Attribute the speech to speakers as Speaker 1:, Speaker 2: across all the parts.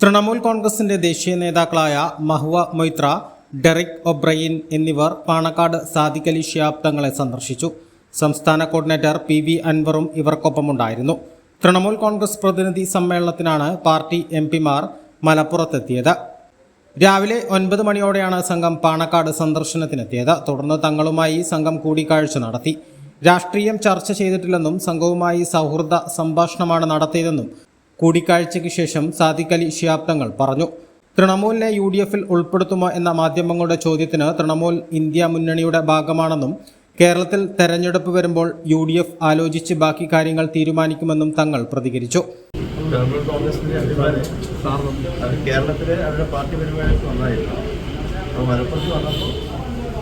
Speaker 1: തൃണമൂൽ കോൺഗ്രസിന്റെ ദേശീയ നേതാക്കളായ മഹുവ മൊയ്ത്ര ഡെറിക് ഒബ്രയിൻ എന്നിവർ പാണക്കാട് സാദിഖ് അലി ഷിയാബ് തങ്ങളെ സന്ദർശിച്ചു. സംസ്ഥാന കോർഡിനേറ്റർ പി വി അൻവറും ഇവർക്കൊപ്പമുണ്ടായിരുന്നു. തൃണമൂൽ കോൺഗ്രസ് പ്രതിനിധി സമ്മേളനത്തിനാണ് പാർട്ടി എം പിമാർ മലപ്പുറത്തെത്തിയത്. രാവിലെ ഒൻപത് മണിയോടെയാണ് സംഘം പാണക്കാട് സന്ദർശനത്തിനെത്തിയത്. തുടർന്ന് തങ്ങളുമായി സംഘം കൂടിക്കാഴ്ച നടത്തി. രാഷ്ട്രീയം ചർച്ച ചെയ്തിട്ടില്ലെന്നും സംഘവുമായി സൗഹൃദ സംഭാഷണമാണ് നടത്തിയതെന്നും കൂടിക്കാഴ്ചയ്ക്ക് ശേഷം സാദിഖ് അലി ഷിയാബ്ദങ്ങൾ പറഞ്ഞു. തൃണമൂലിനെ യു ഡി എഫിൽ ഉൾപ്പെടുത്തുമോ എന്ന മാധ്യമങ്ങളുടെ ചോദ്യത്തിന് തൃണമൂൽ ഇന്ത്യ മുന്നണിയുടെ ഭാഗമാണെന്നും കേരളത്തിൽ തെരഞ്ഞെടുപ്പ് വരുമ്പോൾ യു ഡി എഫ് ആലോചിച്ച് ബാക്കി കാര്യങ്ങൾ തീരുമാനിക്കുമെന്നും തങ്ങൾ പ്രതികരിച്ചു.
Speaker 2: കേരളത്തിലെ അവരുടെ പാർട്ടി പരിപാടിക്ക് വന്നായിരുന്നു മലപ്പുറത്ത് വന്നപ്പോൾ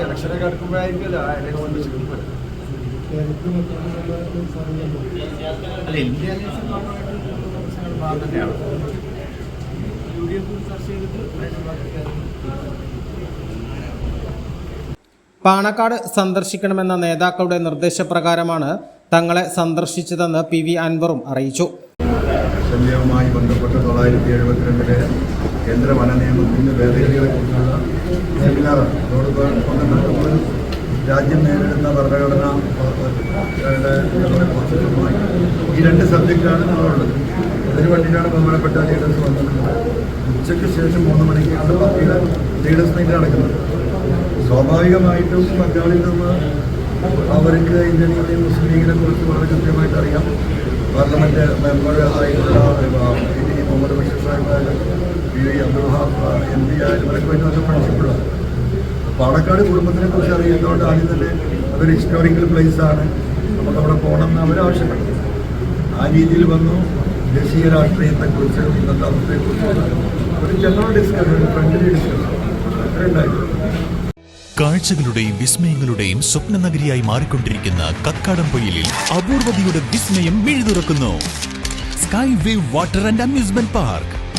Speaker 2: ഇലക്ഷനൊക്കെ അടുക്കുമ്പോഴായിരിക്കുമല്ലോ അതിനെ കൊണ്ട് ചിന്തിക്കുന്നത് അല്ല ഇന്ത്യാനൈറ്റ്സിന്റെ ഭാഗമായിട്ട് ഭാഗം തന്നെയാണ് യു ഡി എഫ് ചർച്ച ചെയ്തിട്ട് അതിന്റെ ബാക്കി കാര്യങ്ങൾ
Speaker 1: പാണക്കാട് സന്ദർശിക്കണമെന്ന നേതാക്കളുടെ നിർദ്ദേശപ്രകാരമാണ് തങ്ങളെ സന്ദർശിച്ചതെന്ന് പി വി അൻവറും അറിയിച്ചു.
Speaker 2: ശല്യവുമായി ബന്ധപ്പെട്ട് തൊള്ളായിരത്തി എഴുപത്തിരണ്ടിലെ കേന്ദ്ര വന നിയമത്തിന്റെ ഭേദഗതികളെ കുറിച്ചുള്ള സെമിനാറാണ് അതോടൊപ്പം രാജ്യം നേരിടുന്ന ഭരണഘടന ഈ രണ്ട് സബ്ജക്റ്റാണ് നമ്മളുള്ളത്. അതിന് വേണ്ടിയിട്ടാണ് ബഹുമാനപ്പെട്ട ലീഡേഴ്സ് വന്നിട്ടുള്ളത്. ഉച്ചയ്ക്ക് ശേഷം മൂന്ന് മണിക്കാണ് പാർട്ടിയുടെ ലീഡേഴ്സ് മീറ്റ് നടക്കുന്നത്. സ്വാഭാവികമായിട്ടും ബംഗാളിൽ നിന്ന് അവർക്ക് ഇന്ത്യൻ യൂണിയൻ മുസ്ലിം ലീഗിനെ കുറിച്ച് വളരെ കൃത്യമായിട്ട് അറിയാം. പാർലമെന്റ് മെമ്പർ ആയിട്ടുള്ള മുഹമ്മദ് ബഷീർ സാഹിബായാലും പി വഹാബ് എം പി ആയാലും ഇവരൊക്കെ വേണ്ടി നല്ല ഫ്രണ്ട്ഷിപ്പുള്ള പാണക്കാട് കുടുംബത്തിനെ കുറിച്ച് അറിയുന്നതുകൊണ്ട് ആദ്യം തന്നെ അതൊരു ഹിസ്റ്റോറിക്കൽ പ്ലേസ് ആണ്. നമുക്ക് അവിടെ പോകണം എന്ന് അവർ ആ രീതിയിൽ വന്നു. ദേശീയ രാഷ്ട്രീയത്തെക്കുറിച്ച് ഇന്നത്തെ അവസ്ഥയെക്കുറിച്ച് ഒരു ജനറൽ ഡിസ്കഷൻ ഫ്രണ്ട്ലി ഡിസ്കഷൻ അത്ര ഉണ്ടായിരുന്നു
Speaker 3: കാഴ്ചകളുടെയും വിസ്മയങ്ങളുടെയും സ്വപ്ന നഗരിയായി മാറിക്കൊണ്ടിരിക്കുന്ന കക്കാടംപൊയിലിൽ അപൂർവതയുടെ വിസ്മയം മിഴുതുറക്കുന്നു. Sky wave water and amusement park